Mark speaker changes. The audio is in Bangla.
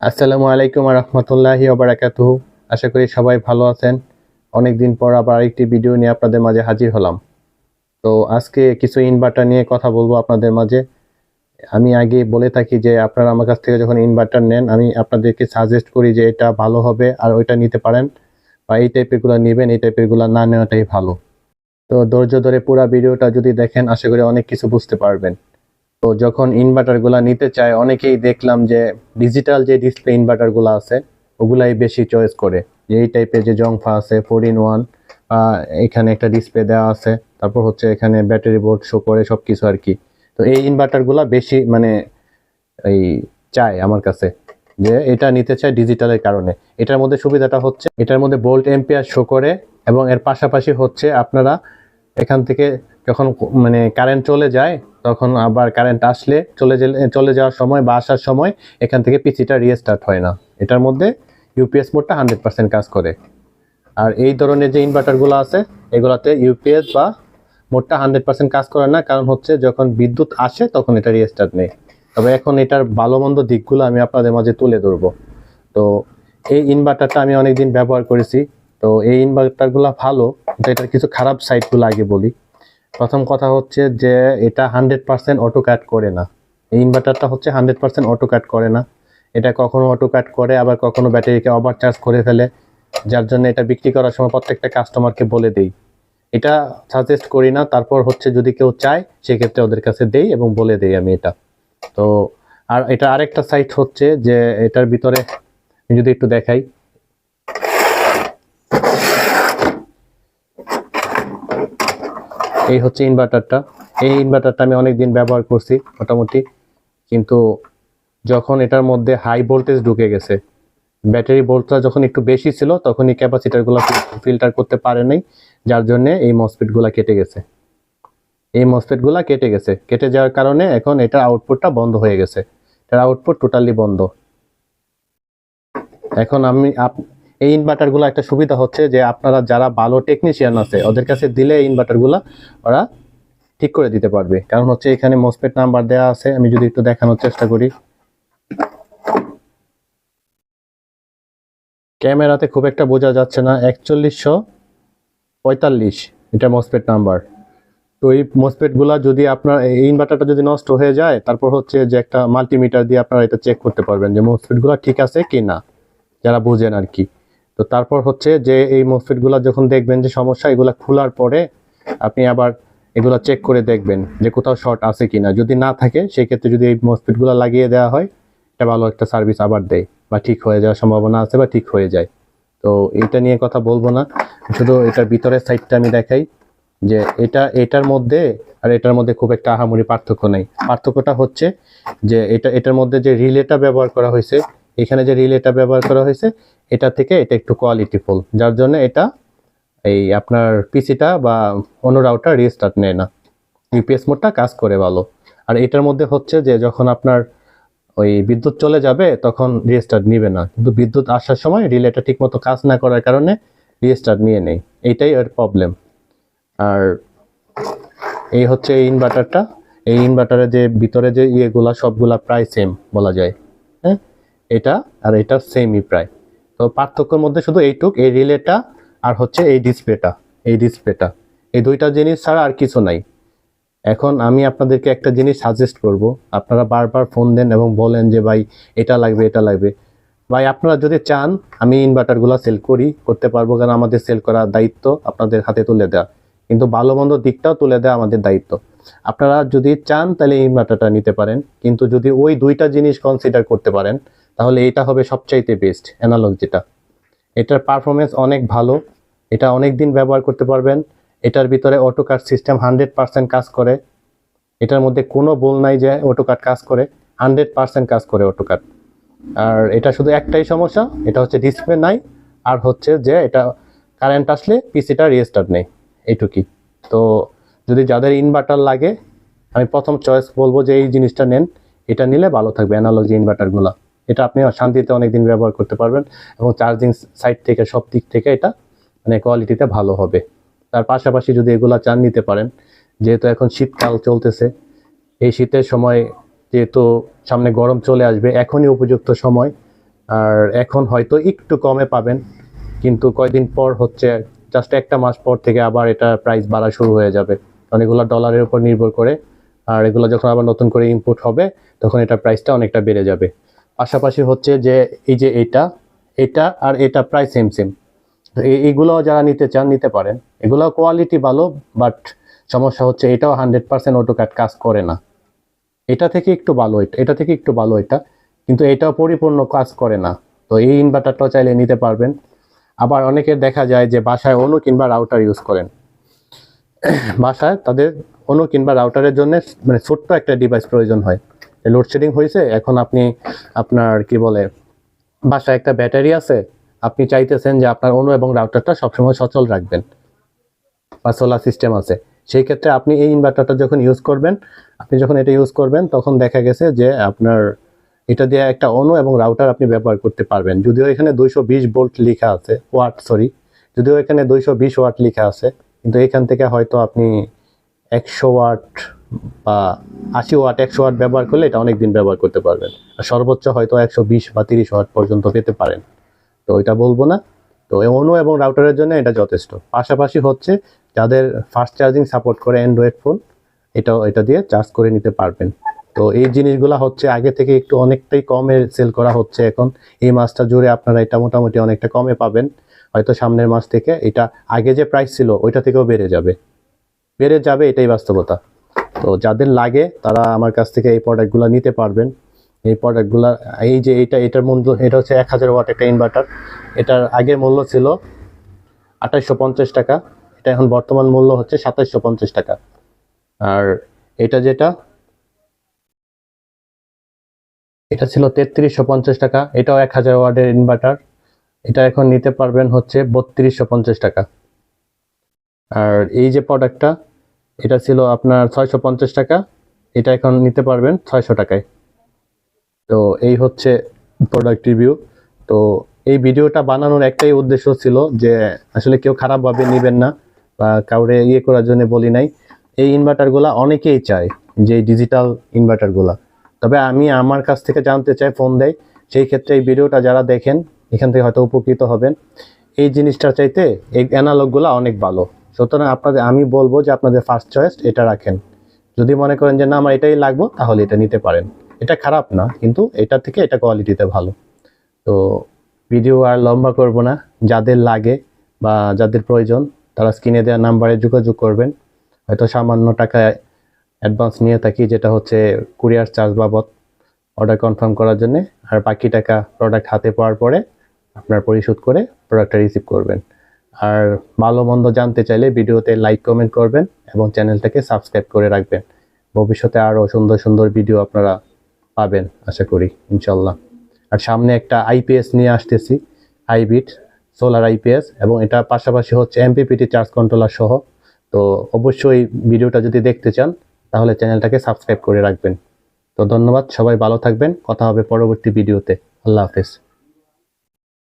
Speaker 1: আসসালামু আলাইকুম রহমতুল্লাহি ওবারাকাতুহু আশা করি সবাই ভালো আছেন। অনেক দিন পর আবার আরেকটি ভিডিও নিয়ে আপনাদের মাঝে হাজির হলাম। তো আজকে কিছু ইনভার্টার নিয়ে কথা বলব আপনাদের মাঝে। আমি আগে বলে থাকি যে আপনারা আমার কাছ থেকে যখন ইনভার্টার নেন, আমি আপনাদেরকে সাজেস্ট করি যে এটা ভালো হবে আর ওইটা নিতে পারেন বা এই টাইপেরগুলো নেবেন, এই টাইপেরগুলো না নেওয়াটাই ভালো। তো ধৈর্য ধরে পুরো ভিডিওটা যদি দেখেন, আশা করি অনেক কিছু বুঝতে পারবেন। তো যখন ইনভার্টারগুলো নিতে চায়, অনেকেই দেখলাম যে ডিজিটাল যে ডিসপ্লে ইনভার্টারগুলো আছে, ওগুলাই বেশি চয়েস করে। যে এই টাইপের যে জংফা আছে ফোর ইন ওয়ান এখানে একটা ডিসপ্লে দেওয়া আছে, তারপর হচ্ছে এখানে ব্যাটারি বোর্ড শো করে সব কিছু আর কি। তো এই ইনভার্টারগুলো বেশি মানে এই চায় আমার কাছে, যে এটা নিতে চায় ডিজিটালের কারণে। এটার মধ্যে সুবিধাটা হচ্ছে, এটার মধ্যে বোল্ট এম্পিয়ার শো করে এবং এর পাশাপাশি হচ্ছে আপনারা এখান থেকে যখন মানে কারেন্ট চলে যায় তখন আবার কারেন্ট আসলে চলে চলে যাওয়ার সময় বা আসার সময় এখান থেকে পিসিটা রিস্টার্ট হয় না। এটার মধ্যে ইউপিএস মোডটা হান্ড্রেড পার্সেন্ট কাজ করে। আর এই ধরনের যে ইনভার্টারগুলো আছে, এগুলাতে ইউপিএস বা মোডটা হান্ড্রেড পার্সেন্ট কাজ করে না। কারণ হচ্ছে যখন বিদ্যুৎ আসে তখন এটা রিস্টার্ট নেই। তবে এখন এটার ভালো মন্দ দিকগুলো আমি আপনাদের মাঝে তুলে ধরবো। তো এই ইনভার্টারটা আমি অনেকদিন ব্যবহার করেছি। তো এই ইনভার্টারগুলো ভালো এটার কিছু খারাপ সাইডগুলো আগে বলি। প্রথম কথা হচ্ছে যে এটা হান্ড্রেড পার্সেন্ট অটো কাট করে না। এই ইনভার্টারটা হচ্ছে হান্ড্রেড পার্সেন্ট অটো কাট করে না। এটা কখনো অটো কাট করে, আবার কখনো ব্যাটারিকে ওভার চার্জ করে ফেলে, যার জন্য এটা বিক্রি করার সময় প্রত্যেকটা কাস্টমারকে বলে দেই। এটা সাজেস্ট করি না, তারপর হচ্ছে যদি কেউ চায়, সেক্ষেত্রে ওদের কাছে দেই এবং বলে দেই আমি এটা। তো, আর এটা আরেকটা সাইট হচ্ছে যে এটার ভিতরে যদি একটু দেখাই এই হচ্ছে ইনভার্টারটা এই ইনভার্টারটা আমি অনেক দিন ব্যবহার করছি, মোটামুটি। কিন্তু যখন এটার মধ্যে হাই ভোল্টেজ ঢুকে গেছে ব্যাটারি ভোল্টটা যখন একটু বেশি ছিল তখন এই ক্যাপাসিটারগুলো ফিল্টার করতে পারে নাই, যার জন্য এই মসফিটগুলো কেটে গেছে। এই মসফিটগুলো কেটে গেছে। কেটে যাওয়ার কারণে এখন এটার আউটপুটটা বন্ধ হয়ে গেছে। এটার আউটপুট টোটালি বন্ধ। এখন আমি এই ইনভার্টারগুলো একটা সুবিধা হচ্ছে যে আপনারা যারা ভালো টেকনিশিয়ান আছে, ওদের কাছে দিলে এই ইনভার্টারগুলো ওরা ঠিক করে দিতে পারবে। কারণ হচ্ছে এখানে মসফেট নাম্বার দেওয়া আছে, আমি যদি একটু দেখানোর চেষ্টা করি। ক্যামেরাতে খুব একটা বোঝা যাচ্ছে না, একচল্লিশশো পঁয়তাল্লিশ, এটা মসফেট নাম্বার তো এই মসফেটগুলা যদি আপনার, এই ইনভার্টারটা যদি নষ্ট হয়ে যায়, তারপর হচ্ছে যে একটা মাল্টিমিটার দিয়ে আপনারা এটা চেক করতে পারবেন যে মসফেটগুলা ঠিক আছে কি না যারা বোঝেন আর কি। তো তারপর হচ্ছে যে এই মসফেটগুলা যখন দেখবেন যে সমস্যা, এগুলা খোলার পরে আপনি আবার এগুলা চেক করে দেখবেন যে কোথাও শর্ট আছে কিনা। যদি না থাকে সেই ক্ষেত্রে যদি এই মসফেটগুলা লাগিয়ে দেওয়া হয়, এটা ভালো একটা সার্ভিস আবার দেয় বা ঠিক হয়ে যাওয়ার সম্ভাবনা আছে বা ঠিক হয়ে যায়। তো এটা নিয়ে কথা বলব না। শুধু এটার ভিতরের সাইডটা আমি দেখাই যে এটা, এটার মধ্যে আর এটার মধ্যে খুব একটা আহামরি পার্থক্য নেই। পার্থক্যটা হচ্ছে যে এটা, এটার মধ্যে যে রিলেটা ব্যবহার করা হয়েছে এখানে যে রিলেটা ব্যবহার করা হয়েছে, এটা থেকে এটা একটু কোয়ালিটিফুল যার জন্য এটা এই আপনার পিসিটা বা অন্য রাউটার রিস্টার্ট নেয় না। ইউপিএস মোডটা কাজ করে ভালো। আর এটার মধ্যে হচ্ছে যে যখন আপনার ওই বিদ্যুৎ চলে যাবে, তখন রিস্টার্ট নিবে না। কিন্তু বিদ্যুৎ আসার সময় রিলেটা ঠিকমতো কাজ না করার কারণে রিস্টার্ট নিয়ে নেই এইটাই এর প্রবলেম আর এই হচ্ছে এই ইনভার্টারটা এই ইনভার্টারের যে ভিতরে যে ইয়েগুলা, সবগুলা প্রায় সেম বলা যায়। হ্যাঁ? এটা আর এটা সেমই প্রায়। তো পার্থক্যের মধ্যে শুধু এইটুক, এই রিলেটা আর হচ্ছে এই ডিসপ্লেটা এই ডিসপ্লেটা এই দুইটা জিনিস ছাড়া আর কিছু নাই। এখন আমি আপনাদেরকে একটা জিনিস সাজেস্ট করব। আপনারা বারবার ফোন দেন এবং বলেন যে, ভাই, এটা লাগবে এটা লাগবে। ভাই, আপনারা যদি চান, আমি ইনভার্টারগুলো সেল করি, করতে পারব কারণ আমাদের সেল করার দায়িত্ব আপনাদের হাতে তুলে দেওয়া। কিন্তু ভালো মন্দ দিকটাও তুলে দেওয়া আমাদের দায়িত্ব। আপনারা যদি চান, তাহলে ইনভার্টারটা নিতে পারেন। কিন্তু যদি ওই দুইটা জিনিস কনসিডার করতে পারেন তাহলে এটা হবে সবচাইতে বেস্ট অ্যানালগ যেটা। এটার পারফরমেন্স অনেক ভালো, এটা অনেক দিন ব্যবহার করতে পারবেন, এটার ভিতরে auto cut system hundred percent কাজ করে, এটার মধ্যে কোনো বল নাই যে অটো কাট কাজ করে হান্ড্রেড পার্সেন্ট কাজ করে অটো কাট আর এটা শুধু একটাই সমস্যা, এটা হচ্ছে ডিসপ্লে নাই, আর হচ্ছে যে এটা কারেন্ট আসলে পিসিটা রিস্টার্ট নেই, এইটুকুই। তো যদি যাদের ইনভার্টার লাগে, আমি প্রথম চয়েস বলব যে এই জিনিসটা নেন, এটা নিলে ভালো থাকবে অ্যানালগ যে ইনভার্টারগুলো এটা আপনি শান্তিতে অনেকদিন ব্যবহার করতে পারবেন এবং চার্জিং সাইড থেকে, সব দিক থেকে এটা মানে কোয়ালিটিতে ভালো হবে। তার পাশাপাশি যদি এগুলা চান নিতে পারেন, যেহেতু এখন শীতকাল চলতেছে, এই শীতের সময় যেহেতু সামনে গরম চলে আসবে, এখনই উপযুক্ত সময়। আর এখন হয়তো একটু কমে পাবেন, কিন্তু কয়দিন পর হচ্ছে জাস্ট একটা মাস পর থেকে আবার এটা প্রাইস বাড়া শুরু হয়ে যাবে। কারণ এগুলো ডলারের উপর নির্ভর করে, আর এগুলো যখন আবার নতুন করে ইম্পোর্ট হবে, তখন এটা প্রাইসটা অনেকটা বেড়ে যাবে। পাশাপাশি হচ্ছে যে এই যে এটা এটা আর এটা প্রায় সেম সেম তো এই- এইগুলো যারা নিতে চান, নিতে পারেন। এগুলো কোয়ালিটি ভালো বাট সমস্যা হচ্ছে এটাও হান্ড্রেড পার্সেন্ট অটোক্যাট কাজ করে না। এটা থেকে একটু ভালো এটা এটা থেকে একটু ভালো এটা, কিন্তু এটাও পরিপূর্ণ কাজ করে না। তো এই ইনভার্টারটাও চাইলে নিতে পারবেন। আবার অনেকের দেখা যায় যে বাসায় অনু কিংবা রাউটার ইউজ করেন। বাসায় তাদের অনু কিংবা রাউটারের জন্য মানে ছোট্ট একটা ডিভাইস প্রয়োজন হয়। লোডশেডিং হয়েছে, এখন আপনি আপনার কি বলে, বাসায় একটা ব্যাটারি আছে, আপনি চাইতেছেন যে আপনার অনু এবং রাউটারটা সবসময় সচল রাখবেন বা সোলার সিস্টেম আছে। সেই ক্ষেত্রে আপনি এই ইনভার্টারটা যখন ইউজ করবেন, আপনি যখন এটা ইউজ করবেন, তখন দেখা গেছে যে আপনার এটা দিয়ে একটা অনু এবং রাউটার আপনি ব্যবহার করতে পারবেন। যদিও এখানে দুইশো বিশ ভোল্ট লেখা আছে ওয়াট সরি যদিও এখানে দুইশো বিশ ওয়াট লেখা আছে, কিন্তু এখান থেকে হয়তো আপনি একশো ওয়াট বা আশি ওয়াট, একশো ওয়াট ব্যবহার করলে এটা অনেক দিন ব্যবহার করতে পারবেন। আর সর্বোচ্চ হয়তো একশো বিশ বা তিরিশ ওয়াট পর্যন্ত পেতে পারেন। তো এটা বলব না। তো অনু এবং রাউটারের জন্য এটা যথেষ্ট। পাশাপাশি হচ্ছে যাদের ফাস্ট চার্জিং সাপোর্ট করে অ্যান্ড্রয়েড ফোন এটাও, এটা দিয়ে চার্জ করে নিতে পারবেন। তো এই জিনিসগুলো হচ্ছে আগে থেকে একটু অনেকটাই কমে সেল করা হচ্ছে এখন। এই মাসটা জুড়ে আপনারা এটা মোটামুটি অনেকটা কমে পাবেন। হয়তো সামনের মাস থেকে এটা, আগে যে প্রাইস ছিল, ওইটা থেকেও বেড়ে যাবে। বেড়ে যাবে এটাই বাস্তবতা। তো যাদের লাগে, তারা আমার কাছ থেকে এই প্রোডাক্টগুলো নিতে পারবেন। এই প্রোডাক্টগুলো এই যে এটা, এটার মূল্য, এটা হচ্ছে এক হাজার ওয়াট একটা ইনভার্টার এটার আগের মূল্য ছিল আঠাইশশো পঞ্চাশ টাকা। এটা এখন বর্তমান মূল্য হচ্ছে সাতাইশশো পঞ্চাশ টাকা। আর এটা যেটা, এটা ছিল তেত্রিশশো পঞ্চাশ টাকা। এটাও এক হাজার ওয়ার্ডের ইনভার্টার এটা এখন নিতে পারবেন হচ্ছে বত্রিশশো পঞ্চাশ টাকা। আর এই যে প্রোডাক্টটা এটা ছিল আপনার ছয়শো পঞ্চাশ টাকা। এটা এখন নিতে পারবেন ছয়শো টাকায়। তো এই হচ্ছে প্রোডাক্ট রিভিউ তো এই ভিডিওটা বানানোর একটাই উদ্দেশ্য ছিল যে আসলে কেউ খারাপভাবে নেবেন না বা কাউরে ইয়ে করার জন্য বলি নাই। এই ইনভার্টারগুলা অনেকেই চায় যে ডিজিটাল ইনভার্টারগুলা তবে আমি আমার কাছ থেকে জানতে চাই ফোন দেয়, সেই ক্ষেত্রে এই ভিডিওটা যারা দেখেন, এখান থেকে হয়তো উপকৃত হবেন। এই জিনিসটা চাইতে এই অ্যানালগুলো অনেক ভালো। সুতরাং আপনাদের, আমি বলব যে আপনাদের ফার্স্ট চয়েস এটা রাখেন। যদি মনে করেন যে না, আমার এটাই লাগবো, তাহলে এটা নিতে পারেন। এটা খারাপ না, কিন্তু এটা থেকে এটা কোয়ালিটিতে ভালো। তো ভিডিও আর লম্বা করব না। যাদের লাগে বা যাদের প্রয়োজন, তারা স্ক্রিনে দেওয়া নাম্বারে যোগাযোগ করবেন। হয়তো সামান্য টাকা অ্যাডভান্স নিয়ে থাকি, যেটা হচ্ছে কুরিয়ার চার্জ বাবদ অর্ডার কনফার্ম করার জন্য। আর বাকি টাকা প্রোডাক্ট হাতে পাওয়ার পরে আপনার পরিশোধ করে প্রোডাক্টটা রিসিভ করবেন। আর ভালো মন্দ জানতে চাইলে ভিডিওতে লাইক কমেন্ট করবেন এবং চ্যানেলটাকে সাবস্ক্রাইব করে রাখবেন। ভবিষ্যতে আরও সুন্দর সুন্দর ভিডিও আপনারা পাবেন, আশা করি ইনশাল্লাহ আর সামনে একটা আইপিএস নিয়ে আসতেছি হাইব্রিড সোলার আইপিএস এবং এটা পাশাপাশি হচ্ছে এমপিপিটি চার্জ কন্ট্রোলার সহ। তো অবশ্যই ভিডিওটা যদি দেখতে চান, তাহলে চ্যানেলটাকে সাবস্ক্রাইব করে রাখবেন। তো ধন্যবাদ, সবাই ভালো থাকবেন, কথা হবে পরবর্তী ভিডিওতে। আল্লাহ হাফেজ।